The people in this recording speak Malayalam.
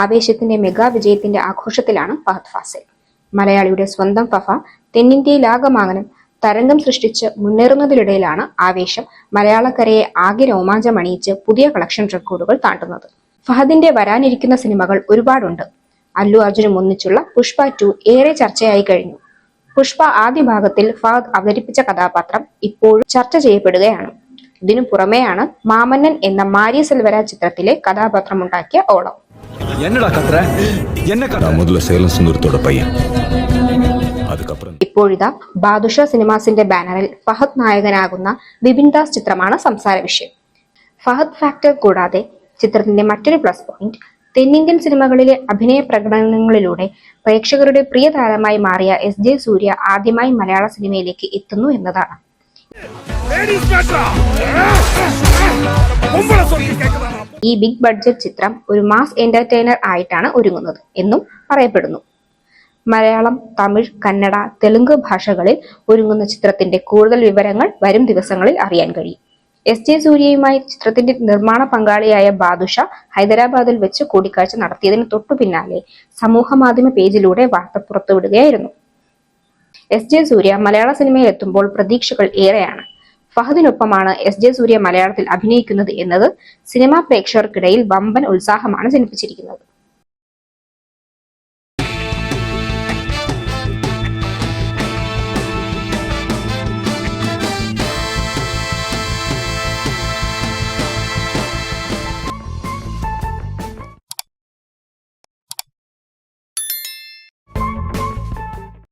ആവേശത്തിന്റെ മെഗാ വിജയത്തിന്റെ ആഘോഷത്തിലാണ് ഫഹദ് ഫാസിൽ. മലയാളിയുടെ സ്വന്തം ഫഫ തെന്നിന്ത്യയിലാകമാകനം തരംഗം സൃഷ്ടിച്ച് മുന്നേറുന്നതിനിടയിലാണ് ആവേശം മലയാളക്കരയെ ആകെ രോമാഞ്ചമണിയിച്ച് പുതിയ കളക്ഷൻ റെക്കോർഡുകൾ താണ്ടുന്നത്. ഫഹദിന്റെ വരാനിരിക്കുന്ന സിനിമകൾ ഒരുപാടുണ്ട്. അല്ലു അർജുനും ഒന്നിച്ചുള്ള പുഷ്പ ടു ഏറെ ചർച്ചയായി കഴിഞ്ഞു. പുഷ്പ ആദ്യ ഭാഗത്തിൽ ഫഹദ് അവതരിപ്പിച്ച കഥാപാത്രം ഇപ്പോഴും ചർച്ച ചെയ്യപ്പെടുകയാണ്. ഇതിനു പുറമെയാണ് മാമന്നൻ എന്ന മാരിയ സെൽവര ചിത്രത്തിലെ കഥാപാത്രമുണ്ടാക്കിയ ഓളം. என்னடா கத்துற என்ன கத்துற நான் முதல்ல சேலம் சுந்தரத்தோட பையன் அதுக்கப்புறம் ഇപ്പോഴിതാ ബാദുഷ സിനിമാസിന്റെ ബാനറിൽ ഫഹദ് നായകനാകുന്ന ബിപിൻ ദാസ് ചിത്രമാണ് സംസാര വിഷയം ഫഹദ് ഫാക്ടർ കൂടാതെ ചിത്രത്തിന്റെ മറ്റൊരു പ്ലസ് പോയിന്റ് തെന്നിന്ത്യൻ സിനിമകളിലെ അഭിനയ പ്രകടനങ്ങളിലൂടെ പ്രേക്ഷകരുടെ പ്രിയ താരമായി മാറിയ എസ് ജെ സൂര്യ ആദ്യമായി മലയാള സിനിമയിലേക്ക് എത്തുന്നു എന്നതാണ് ഈ ബിഗ് ബഡ്ജറ്റ് ചിത്രം ഒരു മാസ് എന്റർടൈനർ ആയിട്ടാണ് ഒരുങ്ങുന്നത് എന്നും പറയപ്പെടുന്നു. മലയാളം തമിഴ് കന്നഡ തെലുങ്ക് ഭാഷകളിൽ ഒരുങ്ങുന്ന ചിത്രത്തിന്റെ കൂടുതൽ വിവരങ്ങൾ വരും ദിവസങ്ങളിൽ അറിയാൻ കഴിയും. എസ് ജെ സൂര്യയുമായി ചിത്രത്തിന്റെ നിർമ്മാണ പങ്കാളിയായ ബാദുഷ ഹൈദരാബാദിൽ വെച്ച് കൂടിക്കാഴ്ച നടത്തിയതിന് തൊട്ടു പിന്നാലെ സമൂഹ മാധ്യമ പേജിലൂടെ വാർത്ത പുറത്തുവിടുകയായിരുന്നു. എസ് ജെ സൂര്യ മലയാള സിനിമയിൽ എത്തുമ്പോൾ പ്രതീക്ഷകൾ ഏറെയാണ്. ഫഹദിനൊപ്പമാണ് എസ് ജെ സൂര്യ മലയാളത്തിൽ അഭിനയിക്കുന്നത് എന്നത് സിനിമാ പ്രേക്ഷകർക്കിടയിൽ വമ്പൻ ഉത്സാഹമാണ് ജനിപ്പിച്ചിരിക്കുന്നത്.